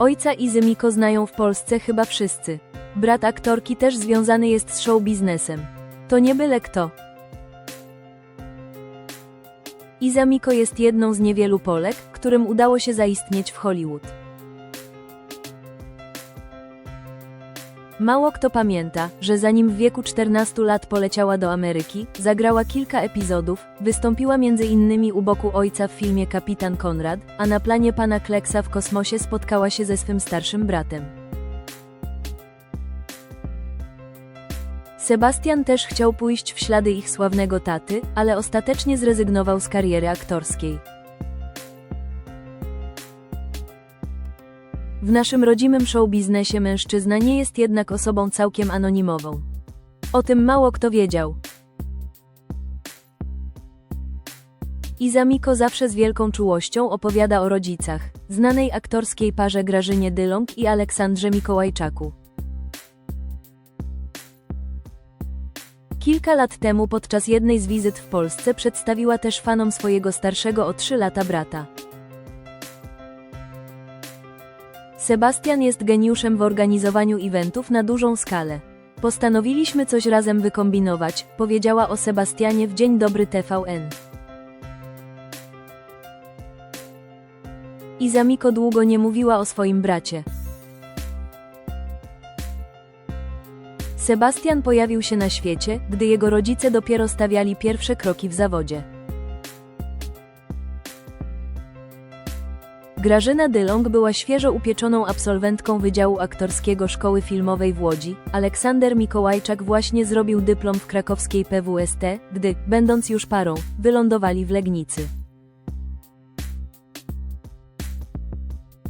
Ojca Izy Miko znają w Polsce chyba wszyscy. Brat aktorki też związany jest z show biznesem. To nie byle kto. Iza Miko jest jedną z niewielu Polek, którym udało się zaistnieć w Hollywood. Mało kto pamięta, że zanim w wieku 14 lat poleciała do Ameryki, zagrała kilka epizodów, wystąpiła innymi u boku ojca w filmie Kapitan Konrad, a na planie pana Kleksa w kosmosie spotkała się ze swym starszym bratem. Sebastian też chciał pójść w ślady ich sławnego taty, ale ostatecznie zrezygnował z kariery aktorskiej. W naszym rodzimym show biznesie mężczyzna nie jest jednak osobą całkiem anonimową. O tym mało kto wiedział. Iza Miko zawsze z wielką czułością opowiada o rodzicach, znanej aktorskiej parze Grażynie Dylong i Aleksandrze Mikołajczaku. Kilka lat temu podczas jednej z wizyt w Polsce przedstawiła też fanom swojego starszego o 3 lata brata. Sebastian jest geniuszem w organizowaniu eventów na dużą skalę. Postanowiliśmy coś razem wykombinować, powiedziała o Sebastianie w Dzień Dobry TVN. Iza Miko długo nie mówiła o swoim bracie. Sebastian pojawił się na świecie, gdy jego rodzice dopiero stawiali pierwsze kroki w zawodzie. Grażyna Dylong była świeżo upieczoną absolwentką Wydziału Aktorskiego Szkoły Filmowej w Łodzi. Aleksander Mikołajczak właśnie zrobił dyplom w krakowskiej PWST, gdy, będąc już parą, wylądowali w Legnicy.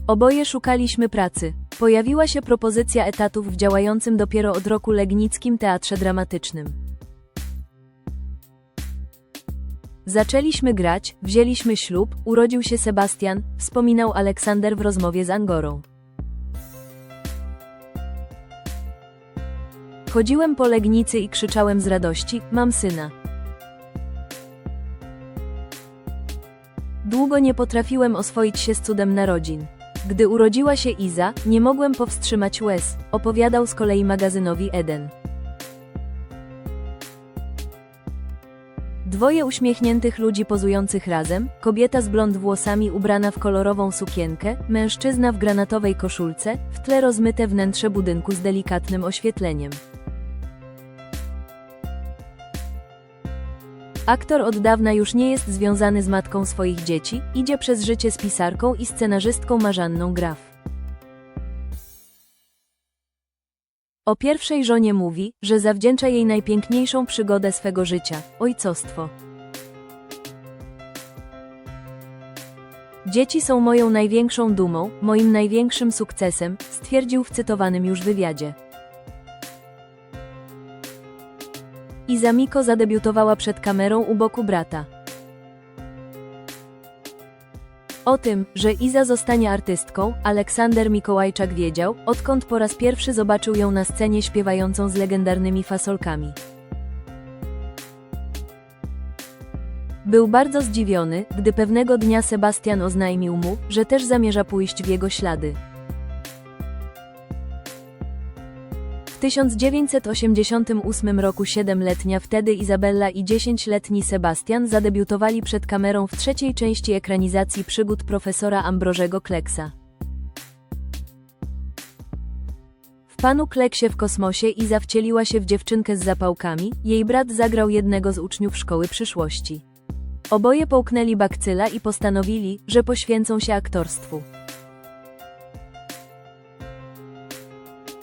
Oboje szukaliśmy pracy. Pojawiła się propozycja etatów w działającym dopiero od roku Legnickim Teatrze Dramatycznym. Zaczęliśmy grać, wzięliśmy ślub, urodził się Sebastian, wspominał Aleksander w rozmowie z Angorą. Chodziłem po Legnicy i krzyczałem z radości: Mam syna. Długo nie potrafiłem oswoić się z cudem narodzin. Gdy urodziła się Iza, nie mogłem powstrzymać łez, opowiadał z kolei magazynowi Eden. Dwoje uśmiechniętych ludzi pozujących razem, kobieta z blond włosami ubrana w kolorową sukienkę, mężczyzna w granatowej koszulce, w tle rozmyte wnętrze budynku z delikatnym oświetleniem. Aktor od dawna już nie jest związany z matką swoich dzieci, idzie przez życie z pisarką i scenarzystką Marzanną Graf. O pierwszej żonie mówi, że zawdzięcza jej najpiękniejszą przygodę swego życia ojcostwo. Dzieci są moją największą dumą, moim największym sukcesem, stwierdził w cytowanym już wywiadzie. Iza Miko zadebiutowała przed kamerą u boku brata. O tym, że Iza zostanie artystką, Aleksander Mikołajczak wiedział, odkąd po raz pierwszy zobaczył ją na scenie śpiewającą z legendarnymi fasolkami. Był bardzo zdziwiony, gdy pewnego dnia Sebastian oznajmił mu, że też zamierza pójść w jego ślady. 1988 roku siedemletnia wtedy Izabella i 10-letni Sebastian zadebiutowali przed kamerą w trzeciej części ekranizacji przygód profesora Ambrożego Kleksa. W panu Kleksie w kosmosie Iza wcieliła się w dziewczynkę z zapałkami, jej brat zagrał jednego z uczniów szkoły przyszłości. Oboje połknęli bakcyla i postanowili, że poświęcą się aktorstwu.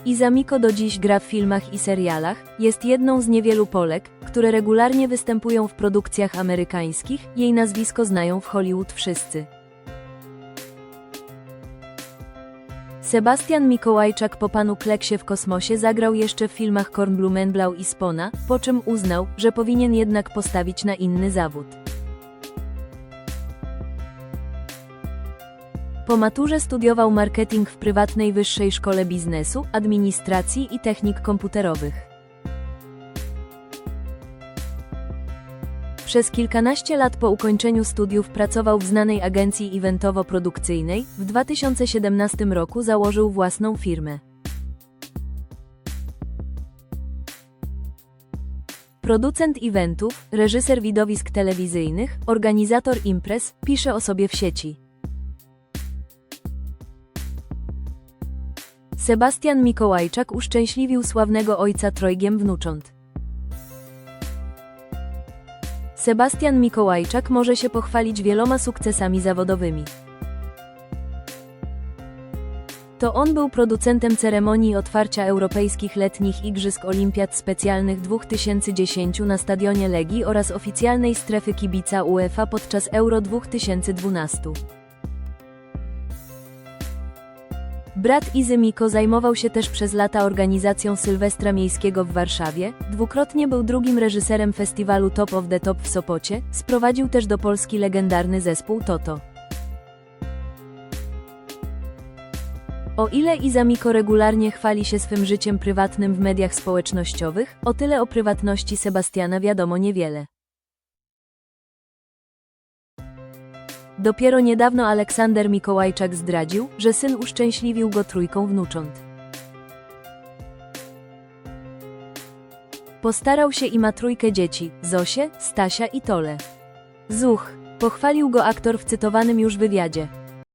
Iza Miko do dziś gra w filmach i serialach, jest jedną z niewielu Polek, które regularnie występują w produkcjach amerykańskich, jej nazwisko znają w Hollywood wszyscy. Sebastian Mikołajczak po panu Kleksie w kosmosie zagrał jeszcze w filmach Kornblumenblau i Spona, po czym uznał, że powinien jednak postawić na inny zawód. Po maturze studiował marketing w prywatnej wyższej szkole biznesu, administracji i technik komputerowych. Przez kilkanaście lat po ukończeniu studiów pracował w znanej agencji eventowo-produkcyjnej. W 2017 roku założył własną firmę. Producent eventów, reżyser widowisk telewizyjnych, organizator imprez, pisze o sobie w sieci. Sebastian Mikołajczak uszczęśliwił sławnego ojca trojgiem wnucząt. Sebastian Mikołajczak może się pochwalić wieloma sukcesami zawodowymi. To on był producentem ceremonii otwarcia Europejskich Letnich Igrzysk Olimpiad Specjalnych 2010 na stadionie Legii oraz oficjalnej strefy kibica UEFA podczas Euro 2012. Brat Izy Miko zajmował się też przez lata organizacją Sylwestra Miejskiego w Warszawie, dwukrotnie był drugim reżyserem festiwalu Top of the Top w Sopocie, sprowadził też do Polski legendarny zespół Toto. O ile Iza Miko regularnie chwali się swym życiem prywatnym w mediach społecznościowych, o tyle o prywatności Sebastiana wiadomo niewiele. Dopiero niedawno Aleksander Mikołajczak zdradził, że syn uszczęśliwił go trójką wnucząt. Postarał się i ma trójkę dzieci, Zosię, Stasia i Tole. Zuch, pochwalił go aktor w cytowanym już wywiadzie.